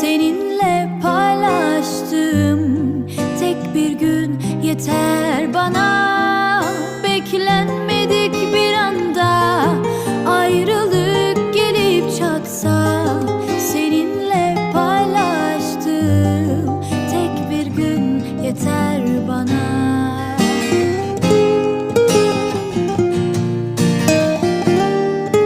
seninle paylaştığım tek bir gün yeter bana. Beklenmedik bir anda ayrılık gelip çatsa seninle paylaştığım tek bir gün yeter bana.